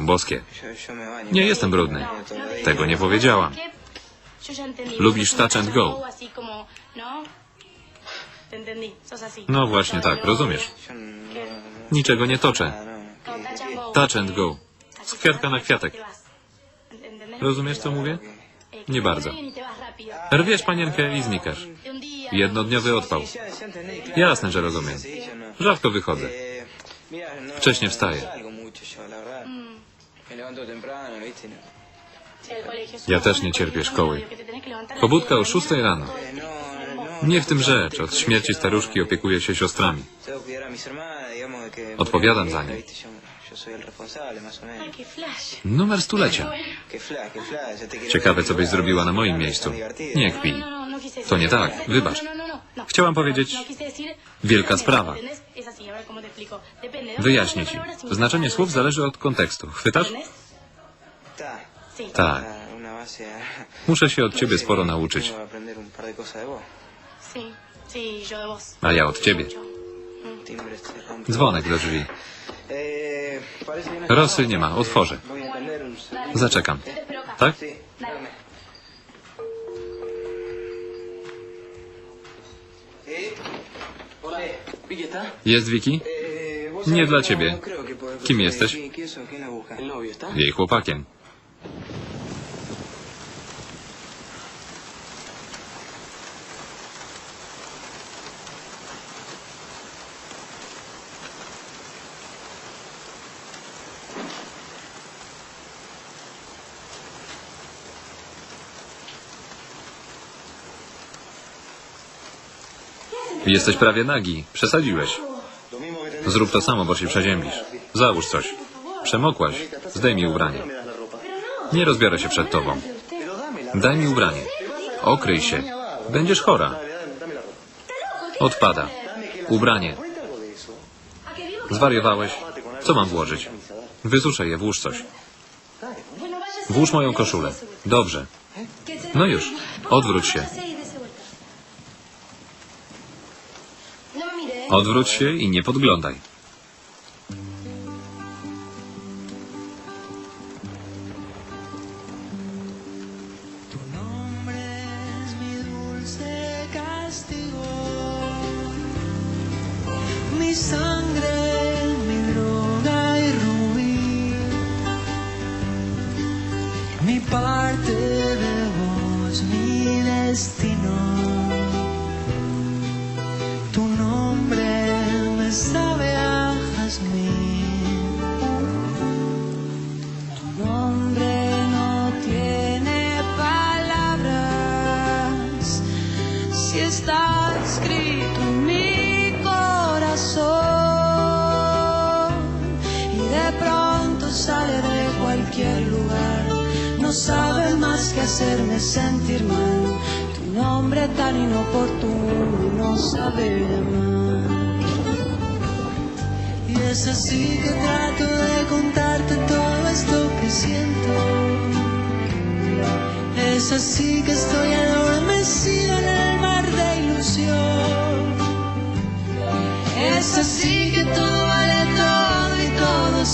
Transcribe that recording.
boskie. Nie jestem brudny. Tego nie powiedziałam. Lubisz touch and go. No właśnie tak, rozumiesz. Niczego nie toczę. Touch and go. Z kwiatka na kwiatek. Rozumiesz, co mówię? Nie bardzo. Rwiesz panienkę i znikasz. Jednodniowy odpał. Jasne, że rozumiem. Rzadko wychodzę. Wcześnie wstaję. Ja też nie cierpię szkoły. Pobudka o 6 rano. Nie w tym rzecz. Od śmierci staruszki opiekuję się siostrami. Odpowiadam za nie. Numer stulecia. Ciekawe, co byś zrobiła na moim miejscu. Nie kpij. To nie tak. Wybacz. Chciałam powiedzieć, wielka sprawa. Wyjaśnię ci. Znaczenie słów zależy od kontekstu. Chwytasz? Tak. Muszę się od ciebie sporo nauczyć. A ja od ciebie. Dzwonek do drzwi. Rosy nie ma. Otworzę. Zaczekam. Tak? Jest Wiki? Nie dla ciebie. Kim jesteś? Jej chłopakiem. Jesteś prawie nagi. Przesadziłeś. Zrób to samo, bo się przeziębisz. Załóż coś. Przemokłaś. Zdejmij ubranie. Nie rozbiorę się przed tobą. Daj mi ubranie. Okryj się. Będziesz chora. Odpada. Ubranie. Zwariowałeś? Co mam włożyć? Wysuszę je, włóż coś. Włóż moją koszulę. Dobrze. No już. Odwróć się. Odwróć się i nie podglądaj. y mi parte de vos, mi destino. No sabe más que hacerme sentir mal. Tu nombre tan inoportuno no sabe llamar. Y es así que trato de contarte todo esto que siento. Es así que estoy adormecida en el mar de ilusión. Es así